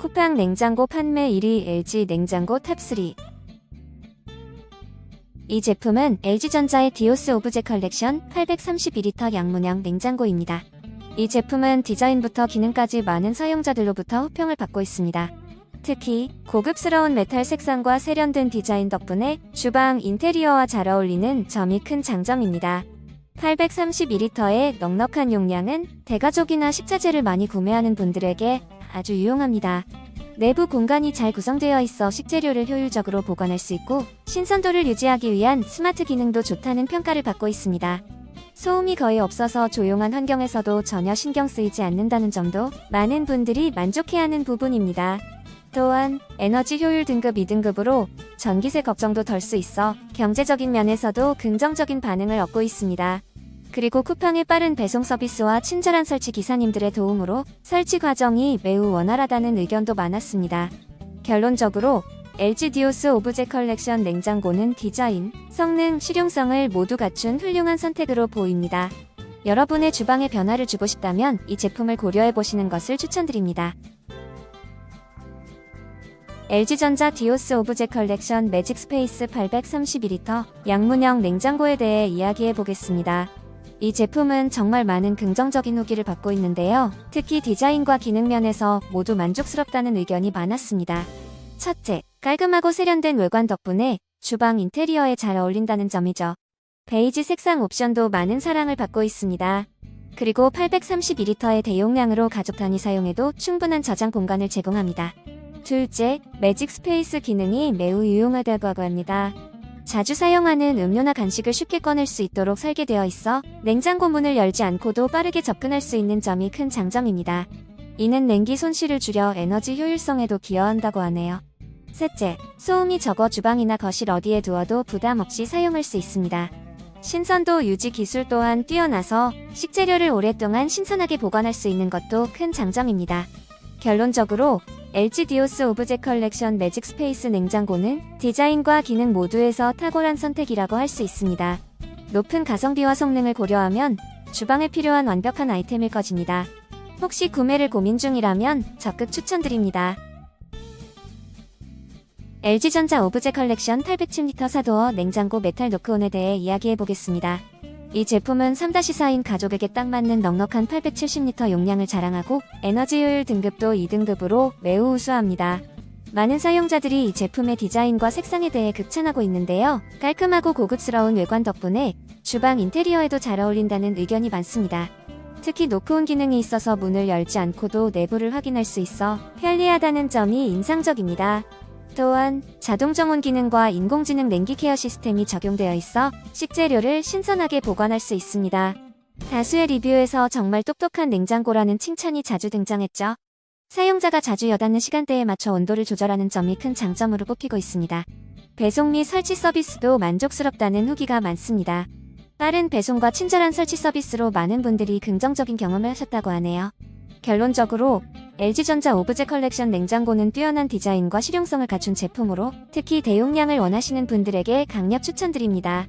쿠팡 냉장고 판매 1위 LG 냉장고 탑3 이 제품은 LG전자의 디오스 오브제 컬렉션 832리터 양문형 냉장고입니다. 이 제품은 디자인부터 기능까지 많은 사용자들로부터 호평을 받고 있습니다. 특히 고급스러운 메탈 색상과 세련된 디자인 덕분에 주방 인테리어와 잘 어울리는 점이 큰 장점입니다. 832리터의 넉넉한 용량은 대가족이나 식자재를 많이 구매하는 분들에게 아주 유용합니다. 내부 공간이 잘 구성되어 있어 식재료를 효율적으로 보관할 수 있고 신선도를 유지하기 위한 스마트 기능도 좋다는 평가를 받고 있습니다. 소음이 거의 없어서 조용한 환경에서도 전혀 신경 쓰이지 않는다는 점도 많은 분들이 만족해하는 부분입니다. 또한 에너지 효율 등급 2등급으로 전기세 걱정도 덜 수 있어 경제적인 면에서도 긍정적인 반응을 얻고 있습니다. 그리고 쿠팡의 빠른 배송 서비스와 친절한 설치 기사님들의 도움으로 설치 과정이 매우 원활하다는 의견도 많았습니다. 결론적으로 LG 디오스 오브제 컬렉션 냉장고는 디자인, 성능, 실용성을 모두 갖춘 훌륭한 선택으로 보입니다. 여러분의 주방에 변화를 주고 싶다면 이 제품을 고려해 보시는 것을 추천드립니다. LG전자 디오스 오브제 컬렉션 매직 스페이스 832리터 양문형 냉장고에 대해 이야기해 보겠습니다. 이 제품은 정말 많은 긍정적인 후기를 받고 있는데요. 특히 디자인과 기능 면에서 모두 만족스럽다는 의견이 많았습니다. 첫째, 깔끔하고 세련된 외관 덕분에 주방 인테리어에 잘 어울린다는 점이죠. 베이지 색상 옵션도 많은 사랑을 받고 있습니다. 그리고 832리터의 대용량으로 가족 단위 사용해도 충분한 저장 공간을 제공합니다. 둘째, 매직 스페이스 기능이 매우 유용하다고 합니다. 자주 사용하는 음료나 간식을 쉽게 꺼낼 수 있도록 설계되어 있어 냉장고 문을 열지 않고도 빠르게 접근할 수 있는 점이 큰 장점입니다. 이는 냉기 손실을 줄여 에너지 효율성에도 기여한다고 하네요. 셋째, 소음이 적어 주방이나 거실 어디에 두어도 부담 없이 사용할 수 있습니다. 신선도 유지 기술 또한 뛰어나서 식재료를 오랫동안 신선하게 보관할 수 있는 것도 큰 장점입니다. 결론적으로 LG 디오스 오브제 컬렉션 매직 스페이스 냉장고는 디자인과 기능 모두에서 탁월한 선택이라고 할 수 있습니다. 높은 가성비와 성능을 고려하면 주방에 필요한 완벽한 아이템일 것입니다. 혹시 구매를 고민 중이라면 적극 추천드립니다. LG전자 오브제 컬렉션 810리터 사도어 냉장고 메탈 노크온에 대해 이야기해 보겠습니다. 이 제품은 3-4인 가족에게 딱 맞는 넉넉한 870리터 용량을 자랑하고 에너지 효율 등급도 2등급으로 매우 우수합니다. 많은 사용자들이 이 제품의 디자인과 색상에 대해 극찬하고 있는데요. 깔끔하고 고급스러운 외관 덕분에 주방 인테리어에도 잘 어울린다는 의견이 많습니다. 특히 노크온 기능이 있어서 문을 열지 않고도 내부를 확인할 수 있어 편리하다는 점이 인상적입니다. 또한 자동 정원 기능과 인공지능 냉기 케어 시스템이 적용되어 있어 식재료를 신선하게 보관할 수 있습니다. 다수의 리뷰에서 정말 똑똑한 냉장고라는 칭찬이 자주 등장했죠. 사용자가 자주 여닫는 시간대에 맞춰 온도를 조절하는 점이 큰 장점으로 꼽히고 있습니다. 배송 및 설치 서비스도 만족스럽다는 후기가 많습니다. 빠른 배송과 친절한 설치 서비스로 많은 분들이 긍정적인 경험을 하셨다고 하네요. 결론적으로 LG전자 오브제 컬렉션 냉장고는 뛰어난 디자인과 실용성을 갖춘 제품으로 특히 대용량을 원하시는 분들에게 강력 추천드립니다.